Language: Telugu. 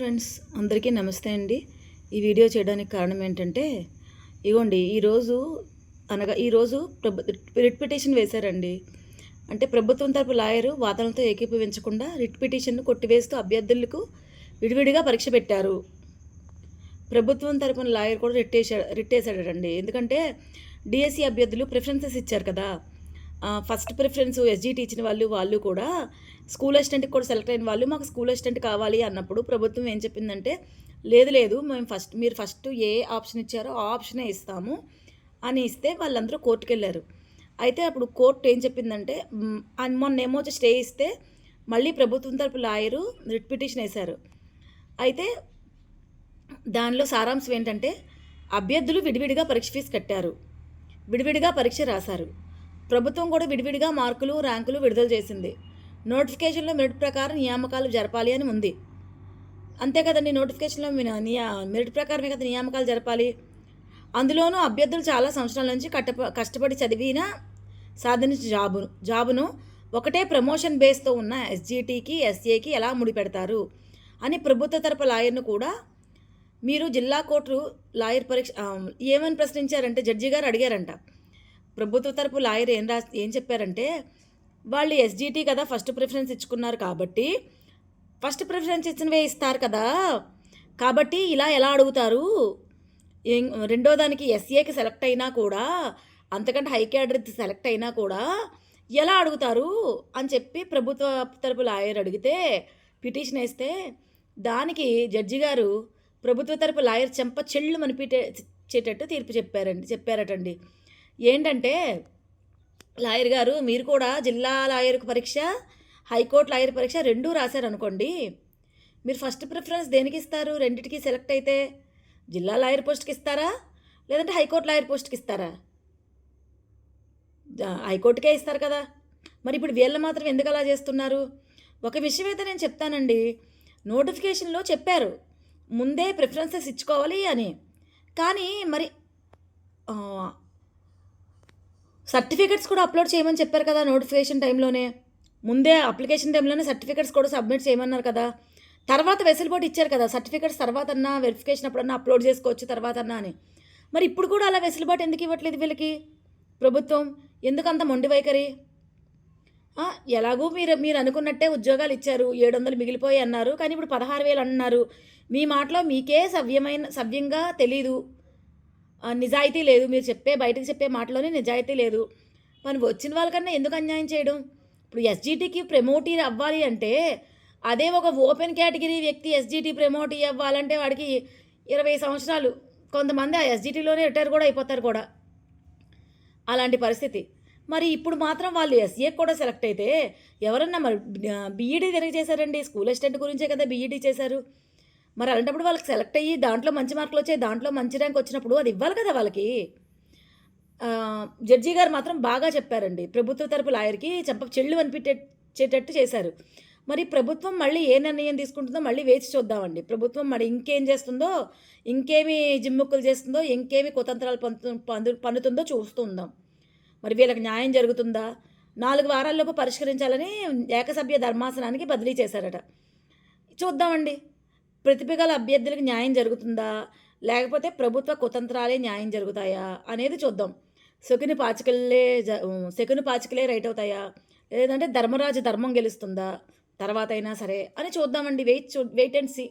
ఫ్రెండ్స్ అందరికీ నమస్తే అండి. ఈ వీడియో చేయడానికి కారణం ఏంటంటే ఇగోండి ఈరోజు అనగా ఈరోజు ప్రభు రిట్ పిటిషన్ వేశారండి. అంటే ప్రభుత్వం తరపు లాయరు వాదనలతో ఏకీభవించకుండా రిట్ పిటిషన్ను కొట్టివేస్తూ అభ్యర్థులకు విడివిడిగా పరీక్ష పెట్టారు. ప్రభుత్వం తరపున లాయర్ కూడా రిట్ వేసాడు రిట్ ఎందుకంటే డిఎస్సి అభ్యర్థులు ప్రిఫరెన్సెస్ ఇచ్చారు కదా. ఫస్ట్ ప్రిఫరెన్స్ ఎస్జీటీ ఇచ్చిన వాళ్ళు వాళ్ళు కూడా స్కూల్ అసిస్టెంట్కి కూడా సెలెక్ట్ అయిన వాళ్ళు మాకు స్కూల్ అసిస్టెంట్ కావాలి అన్నప్పుడు ప్రభుత్వం ఏం చెప్పిందంటే లేదు లేదు మేము ఫస్ట్ మీరు ఫస్ట్ ఏ ఆప్షన్ ఇచ్చారో ఆ ఆప్షనే ఇస్తాము అని ఇస్తే వాళ్ళందరూ కోర్టుకు వెళ్ళారు అయితే అప్పుడు కోర్టు ఏం చెప్పిందంటే మ్, ఆ మొన్నేమో వచ్చి స్టే ఇస్తే మళ్ళీ ప్రభుత్వం తరపు లాయరు రిట్ పిటిషన్ వేశారు. అయితే దానిలో సారాంశం ఏంటంటే అభ్యర్థులు విడివిడిగా పరీక్ష ఫీజు కట్టారు. విడివిడిగా పరీక్ష రాశారు. ప్రభుత్వం కూడా విడివిడిగా మార్కులు ర్యాంకులు విడుదల చేసింది. నోటిఫికేషన్లో మెరిట్ ప్రకారం నియామకాలు జరపాలి అని ఉంది. అంతే కదండి నోటిఫికేషన్లో నియా మెరిట్ ప్రకారమే కదా నియామకాలు జరపాలి. అందులోనూ అభ్యర్థులు చాలా సంవత్సరాల నుంచి కట్ట కష్టపడి చదివిన సాధించిన జాబును జాబును ఒకటే ప్రమోషన్ బేస్తో ఉన్న ఎస్జీటీకి ఎస్ఏకి ఎలా ముడిపెడతారు అని ప్రభుత్వ తరపు లాయర్ను కూడా మీరు జిల్లా కోర్టు లాయర్ పరీక్ష ఏమని ప్రశ్నించారంటే జడ్జి గారు అడిగారంట. ప్రభుత్వ తరపు లాయర్ ఏం రా ఏం చెప్పారంటే వాళ్ళు ఎస్జీటీ కదా ఫస్ట్ ప్రిఫరెన్స్ ఇచ్చుకున్నారు కాబట్టి ఫస్ట్ ప్రిఫరెన్స్ ఇచ్చినవే ఇస్తారు కదా. కాబట్టి ఇలా ఎలా అడుగుతారు? రెండో దానికి ఎస్ఏకి సెలెక్ట్ అయినా కూడా అంతకంటే హై క్యాడర్ సెలెక్ట్ అయినా కూడా ఎలా అడుగుతారు అని చెప్పి ప్రభుత్వ తరపు లాయర్ అడిగితే పిటిషన్ వేస్తే దానికి జడ్జి గారు ప్రభుత్వ తరపు లాయర్ చెంప చెళ్ళు మనిపించేటట్టు తీర్పు చెప్పారండి చెప్పారటండి. ఏంటంటే లాయర్ గారు మీరు కూడా జిల్లా లాయర్ పరీక్ష హైకోర్టు లాయర్ పరీక్ష రెండూ రాశారనుకోండి మీరు ఫస్ట్ ప్రిఫరెన్స్ దేనికి ఇస్తారు? రెండింటికి సెలెక్ట్ అయితే జిల్లా లాయర్ పోస్ట్కి ఇస్తారా? లేదంటే హైకోర్టు లాయర్ పోస్ట్కి ఇస్తారా? హైకోర్టుకే ఇస్తారు కదా. మరి ఇప్పుడు వీళ్ళు మాత్రం ఎందుకు అలా చేస్తున్నారు? ఒక విషయం అయితే నేను చెప్తానండి. నోటిఫికేషన్లో చెప్పారు. ముందే ప్రిఫరెన్సెస్ ఇచ్చుకోవాలి అని. కానీ మరి సర్టిఫికెట్స్ కూడా అప్లోడ్ చేయమని చెప్పారు కదా నోటిఫికేషన్ టైంలోనే. ముందే అప్లికేషన్ టైంలోనే సర్టిఫికెట్స్ కూడా సబ్మిట్ చేయమన్నారు కదా. తర్వాత వెసులుబాటు ఇచ్చారు కదా సర్టిఫికెట్స్ తర్వాత అన్నా వెరిఫికేషన్ అప్పుడన్నా అప్లోడ్ చేసుకోవచ్చు తర్వాత అన్నా అని. మరి ఇప్పుడు కూడా అలా వెసులుబాటు ఎందుకు ఇవ్వట్లేదు వీళ్ళకి? ప్రభుత్వం ఎందుకంత మొండి వైఖరి? ఎలాగూ మీరు మీరు అనుకున్నట్టే ఉద్యోగాలు ఇచ్చారు ఏడు వందలు మిగిలిపోయి అన్నారు కానీ ఇప్పుడు పదహారు వేలు అన్నారు. మీ మాటలో మీకే సవ్యమైన సవ్యంగా తెలీదు. నిజాయితీ లేదు మీరు చెప్పే బయటకు చెప్పే మాటలోనే నిజాయితీ లేదు. మరి వచ్చిన వాళ్ళకన్నా ఎందుకు అన్యాయం చేయడం? ఇప్పుడు ఎస్జీటీకి ప్రమోటీ అవ్వాలి అంటే అదే ఒక ఓపెన్ కేటగిరీ వ్యక్తి ఎస్జీటీ ప్రమోటీ అవ్వాలంటే వాడికి ఇరవై సంవత్సరాలు. కొంతమంది ఆ ఎస్జీటీలోనే రిటైర్ కూడా అయిపోతారు కూడా. అలాంటి పరిస్థితి. మరి ఇప్పుడు మాత్రం వాళ్ళు ఎస్ఏ కూడా సెలెక్ట్ అయితే ఎవరన్నా మరి బీఈడీ తిరిగి చేశారండి. స్కూల్ అసిస్టెంట్ గురించే కదా బీఈడీ చేశారు. మరి అలాంటప్పుడు వాళ్ళకి సెలెక్ట్ అయ్యి దాంట్లో మంచి మార్కులు వచ్చాయి దాంట్లో మంచి ర్యాంక్ వచ్చినప్పుడు అది ఇవ్వాలి కదా వాళ్ళకి? జడ్జి గారు మాత్రం బాగా చెప్పారండి. ప్రభుత్వ తరపు లాయర్కి చెంప చెల్లు అనిపించేటట్టు చేశారు. మరి ప్రభుత్వం మళ్ళీ ఏ నిర్ణయం తీసుకుంటుందో మళ్ళీ వేచి చూద్దామండి. ప్రభుత్వం మరి ఇంకేం చేస్తుందో ఇంకేమి జిమ్ముక్కులు చేస్తుందో ఇంకేమి కుతంత్రాలు పన్ను పందు పన్నుతుందో చూస్తూ ఉందాం. మరి వీళ్ళకి న్యాయం జరుగుతుందా? నాలుగు వారాల్లోపు పరిష్కరించాలని ఏకసభ్య ధర్మాసనానికి బదిలీ చేశారట. చూద్దామండి. ప్రతిభ గల అభ్యర్థులకు న్యాయం జరుగుతుందా? లేకపోతే ప్రభుత్వ కుతంత్రాలే న్యాయం జరుగుతాయా? అనేది చూద్దాం. శకుని పాచికలే జ శకుని పాచికలే రైట్ అవుతాయా? లేదంటే ధర్మరాజు ధర్మం గెలుస్తుందా? తర్వాత అయినా సరే అని చూద్దామండి. వెయిట్ చూ వెయిట్ అండ్ సీ.